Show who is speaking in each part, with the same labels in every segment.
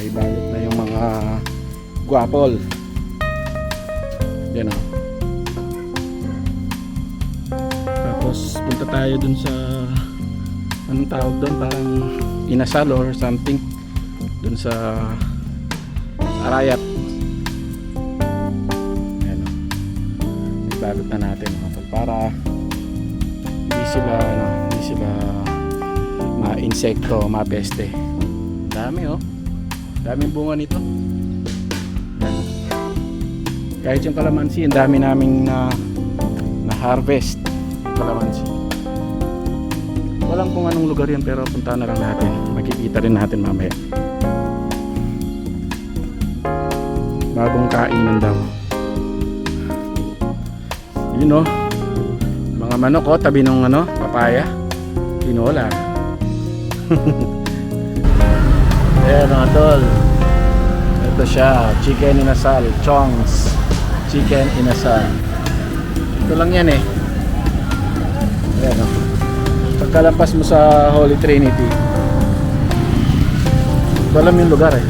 Speaker 1: May balot na yung mga guapol. Yan o. Tapos punta tayo dun sa anong tawag doon parang inasal or something dun sa Arayat. Ayan o. Ibalot na natin mga tol para hindi sila ano, hindi sila ma-insekto, ma-peste. Dami oh. Daming bunga nito. Yan. Kahit yung kalamansi, ang dami naming na na harvest kalamansi. Walang kung anong lugar yan pero punta na lang natin. Makikita rin natin mamaya. Bagong kainan daw. Yun oh. Mga manok oh, tabi ng ano, papaya. Tinola. Ayan mga tol. Ito siya, chicken inasal, chongs. Chicken inasal. Ito lang yan eh. Ayan o. Pagkalampas mo sa Holy Trinity, ito alam yung lugar eh.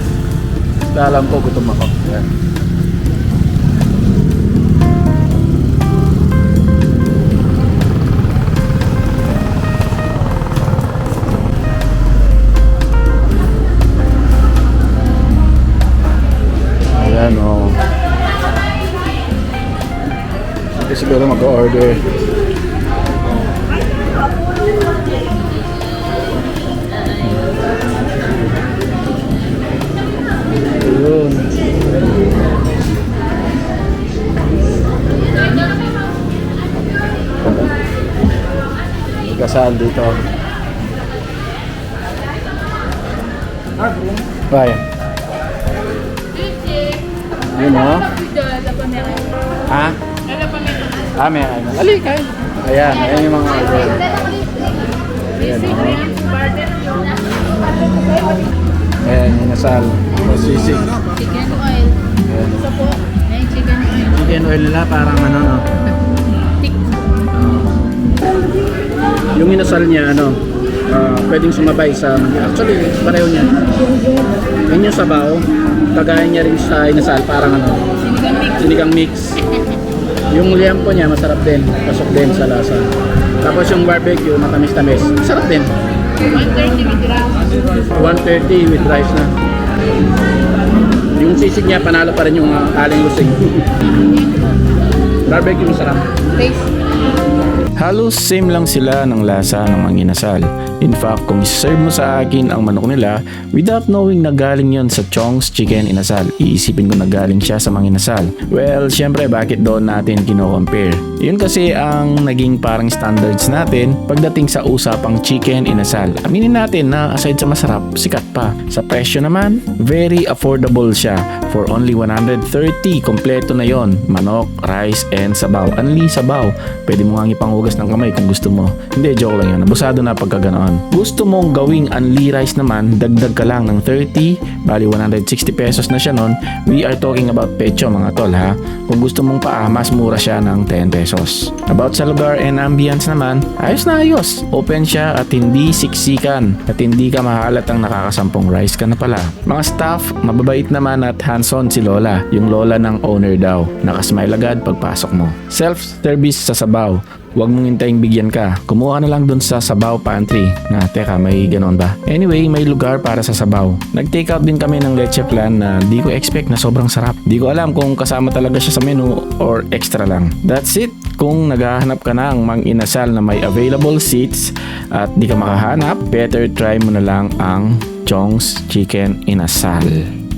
Speaker 1: Alam ko, gutom ako. Ayan Siguro mag-order. Ayun. Kasal dito. Bayan. Yun o. Ha? Ah, may ano. Ali, kain. Ayan, ayan yung mga order. Ayan o. Ayan, yung nasal. O, sisig.
Speaker 2: Chicken oil.
Speaker 1: Ayan.
Speaker 2: Isa po. May chicken oil.
Speaker 1: Chicken oil nila parang ano, no?
Speaker 2: Tick.
Speaker 1: Yung inasal niya, ano, ah, pwedeng sumabay sa... Actually, pareho niya. Yan yung sabaw. Kagaya niya rin sa inasal, parang ano,
Speaker 2: Sinigang mix.
Speaker 1: sinigang mix. Yung liampo niya, masarap din. Pasok din sa lasa. Tapos yung barbecue, matamis-tamis. Masarap din.
Speaker 2: 130 with rice.
Speaker 1: 130 with rice na. Yung sisig niya, panalo pa rin yung uh, aling lusing. barbecue masarap.
Speaker 2: Taste.
Speaker 3: Halos same lang sila ng lasa ng mga inasal. In fact, kung serve mo sa akin ang manok nila without knowing na galing yon sa Chong's Chicken Inasal, iisipin ko na galing siya sa mga inasal. Well, syempre bakit doon natin kino-compare? Yun kasi ang naging parang standards natin pagdating sa usapang chicken inasal. Aminin natin na aside sa masarap, sikat pa. Sa presyo naman, very affordable siya. For only 130, kompleto na yon Manok, rice, and sabaw. Anli sabaw. Pwede mo nga ipangugas ng kamay kung gusto mo. Hindi, joke lang yun. Abusado na pagka ganoon. Gusto mong gawing unli rice naman, dagdag ka lang ng 30, bali 160 pesos na siya nun. We are talking about pecho mga tol ha. Kung gusto mong paa, mas mura siya ng 10 pesos. About sa lugar and ambience naman, ayos na ayos. Open siya at hindi siksikan at hindi ka mahalat ang nakakasampung rice ka na pala. Mga staff, mababait naman at hands-on si Lola, yung lola ng owner daw. Nakasmile agad pagpasok mo. Self-service sa sabaw. Huwag mong hintayin bigyan ka. Kumuha na lang dun sa Sabaw Pantry. Na, teka, may ganon ba? Anyway, may lugar para sa sabaw. Nag-take out din kami ng leche plan na di ko expect na sobrang sarap. Di ko alam kung kasama talaga siya sa menu or extra lang. That's it. Kung naghahanap ka ng mang inasal na may available seats at di ka makahanap, better try mo na lang ang Chong's Chicken Inasal.